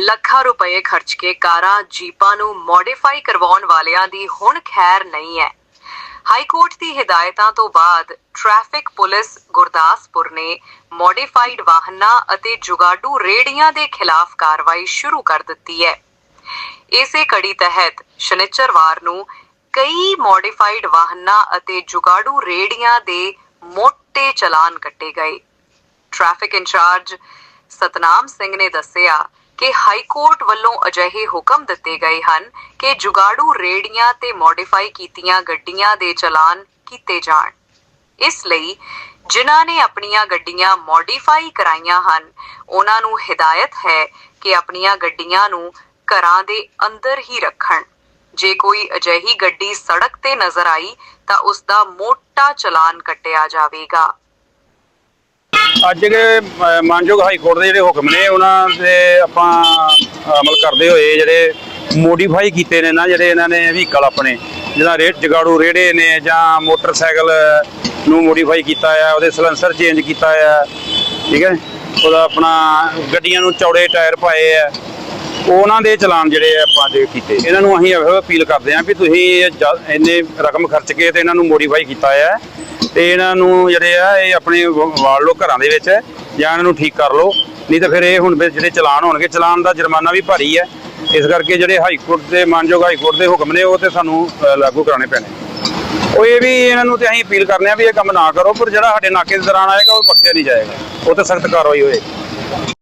ਲੱਖਾਂ ਰੁਪਏ ਖਰਚ ਕੇ ਕਾਰਾਂ, ਜੀਪਾਂ ਨੂੰ ਮੋਡੀਫਾਈ ਕਰਵਾਉਣ ਵਾਲਿਆਂ ਦੀ ਹੁਣ ਖੈਰ ਨਹੀਂ ਹੈ। ਹਾਈ ਕੋਰਟ ਦੀ ਹਦਾਇਤਾਂ ਤੋਂ ਬਾਅਦ ਟ੍ਰੈਫਿਕ ਪੁਲਿਸ ਗੁਰਦਾਸਪੁਰ ਨੇ ਮੋਡੀਫਾਈਡ ਵਾਹਨਾਂ ਅਤੇ ਜੁਗਾਡੂ ਰੇੜੀਆਂ ਦੇ ਖਿਲਾਫ ਕਾਰਵਾਈ ਸ਼ੁਰੂ ਕਰ ਦਿੱਤੀ ਹੈ। ਇਸੇ ਕੜੀ ਤਹਿਤ ਸ਼ਨੀਚਰਵਾਰ ਨੂੰ ਕਈ ਮੋਡੀਫਾਈਡ ਵਾਹਨਾਂ ਅਤੇ ਜੁਗਾੜੂ ਰੇੜੀਆਂ ਦੇ ਮੋٹے ਚਲਾਨ ਕੱਟੇ ਗਏ। ਟ੍ਰੈਫਿਕ ਇੰਚਾਰਜ ਸਤਨਾਮ ਸਿੰਘ ਨੇ ਦੱਸਿਆ ਕਿ ਹਾਈ ਕੋਰਟ ਵੱਲੋਂ ਅਜਿਹੇ ਹੁਕਮ ਦਿੱਤੇ ਗਏ ਹਨ ਕਿ ਜੁਗਾੜੂ ਰੇੜੀਆਂ ਤੇ ਮੋਡੀਫਾਈ ਕੀਤੀਆਂ ਗੱਡੀਆਂ ਦੇ ਚਲਾਨ ਕੀਤੇ ਜਾਣ। ਇਸ ਲਈ ਜਿਨ੍ਹਾਂ ਨੇ ਆਪਣੀਆਂ ਗੱਡੀਆਂ ਮੋਡੀਫਾਈ ਕਰਾਈਆਂ ਹਨ, ਉਹਨਾਂ ਨੂੰ ਹਦਾਇਤ ਹੈ ਕਿ ਆਪਣੀਆਂ ਗੱਡੀਆਂ ਨੂੰ ਘਰਾਂ ਦੇ ਅੰਦਰ ਹੀ ਰੱਖਣ। ਜੇ ਕੋਈ ਅਜਿਹੀ ਗੱਡੀ ਸੜਕ ਤੇ ਨਜ਼ਰ ਆਈ ਤਾਂ ਉਸ ਦਾ ਮੋਟਾ ਚਲਾਨ ਕੱਟਿਆ ਜਾਵੇਗਾ। ਅੱਜ ਦੇ ਮਾਨਯੋਗ ਹਾਈ ਕੋਰਟ ਦੇ ਜਿਹੜੇ ਹੁਕਮ ਨੇ, ਉਹਨਾਂ ਦੇ ਆਪਾਂ ਅਮਲ ਕਰਦੇ ਹੋਏ ਜਿਹੜੇ ਮੋਡੀਫਾਈ ਕੀਤੇ ਨੇ ਨਾ, ਜਿਹੜੇ ਇਹਨਾਂ ਨੇ ਵਹੀਕਲ ਆਪਣੇ ਜਿਹਦਾ ਰੇਟ ਜਗਾੜੂ ਰੇੜੇ ਨੇ ਜਾਂ ਮੋਟਰਸਾਈਕਲ ਨੂੰ ਮੋਡੀਫਾਈ ਕੀਤਾ ਆ, ਉਹਦੇ ਸਲੈਂਸਰ ਚੇਂਜ ਕੀਤਾ ਆ, ਠੀਕ ਹੈ? ਉਹਦਾ ਆਪਣਾ ਗੱਡੀਆਂ ਨੂੰ ਚੌੜੇ ਟਾਇਰ ਪਾਏ ਆ। ਉਹਨਾਂ ਦੇ ਚਲਾਨ ਜਿਹੜੇ ਆਪਾਂ ਦੇ ਕੀਤੇ। ਇਹਨਾਂ ਨੂੰ ਅਸੀਂ ਇਹੋ ਅਪੀਲ ਕਰਦੇ ਹਾਂ ਵੀ ਤੁਸੀਂ ਇਹ ਇੰਨੇ ਰਕਮ ਖਰਚ ਕੇ ਤੇ ਇਹਨਾਂ ਨੂੰ ਮੋਡੀਫਾਈ ਕੀਤਾ ਆ। ਤੇ ਇਹਨਾਂ ਨੂੰ ਜਿਹੜੇ ਆ, ਇਹ ਆਪਣੇ ਵਾਲ ਲਓ ਘਰਾਂ ਦੇ ਵਿੱਚ ਜਾਂ ਇਹਨਾਂ ਨੂੰ ਠੀਕ ਕਰ ਲਓ। ਨਹੀਂ ਤਾਂ ਫਿਰ ਇਹ ਹੁਣ ਜਿਹੜੇ ਚਲਾਨ ਹੋਣਗੇ, ਚਲਾਨ ਦਾ ਜੁਰਮਾਨਾ ਵੀ ਭਾਰੀ ਹੈ। ਇਸ ਕਰਕੇ ਜਿਹੜੇ ਹਾਈ ਕੋਰਟ ਦੇ, ਮਾਨਯੋਗ ਹਾਈ ਕੋਰਟ ਦੇ ਹੁਕਮ ਨੇ, ਉਹ ਤੇ ਸਾਨੂੰ ਲਾਗੂ ਕਰਾਉਣੇ ਪੈਣੇ। ਉਹ ਇਹ ਵੀ ਇਹਨਾਂ ਨੂੰ ਤੇ ਅਸੀਂ ਅਪੀਲ ਕਰਨੇ ਆ ਵੀ ਇਹ ਕੰਮ ਨਾ ਕਰੋ, ਪਰ ਜਿਹੜਾ ਸਾਡੇ ਨਾਕੇ ਦੇ ਦੌਰਾਨ ਆਏਗਾ, ਉਹ ਬਖਸ਼ਿਆ ਨਹੀਂ ਜਾਏਗਾ। ਉਹ ਤੇ ਸਖਤ ਕਾਰਵਾਈ ਹੋਏਗੀ।